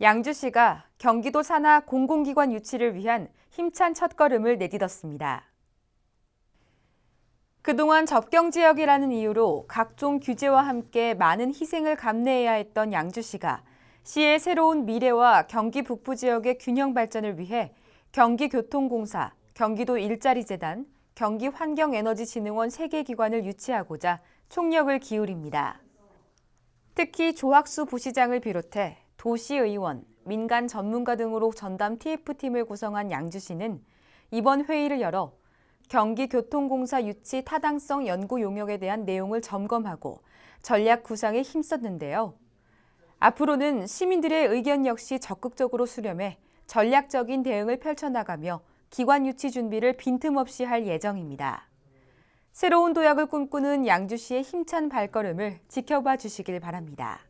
양주시가 경기도 산하 공공기관 유치를 위한 힘찬 첫걸음을 내딛었습니다. 그동안 접경 지역이라는 이유로 각종 규제와 함께 많은 희생을 감내해야 했던 양주시가 시의 새로운 미래와 경기 북부 지역의 균형 발전을 위해 경기교통공사, 경기도 일자리재단, 경기환경에너지진흥원 3개 기관을 유치하고자 총력을 기울입니다. 특히 조학수 부시장을 비롯해 도시의원, 민간 전문가 등으로 전담 TF팀을 구성한 양주시는 이번 회의를 열어 경기교통공사 유치 타당성 연구 용역에 대한 내용을 점검하고 전략 구상에 힘썼는데요. 앞으로는 시민들의 의견 역시 적극적으로 수렴해 전략적인 대응을 펼쳐나가며 기관 유치 준비를 빈틈없이 할 예정입니다. 새로운 도약을 꿈꾸는 양주시의 힘찬 발걸음을 지켜봐 주시길 바랍니다.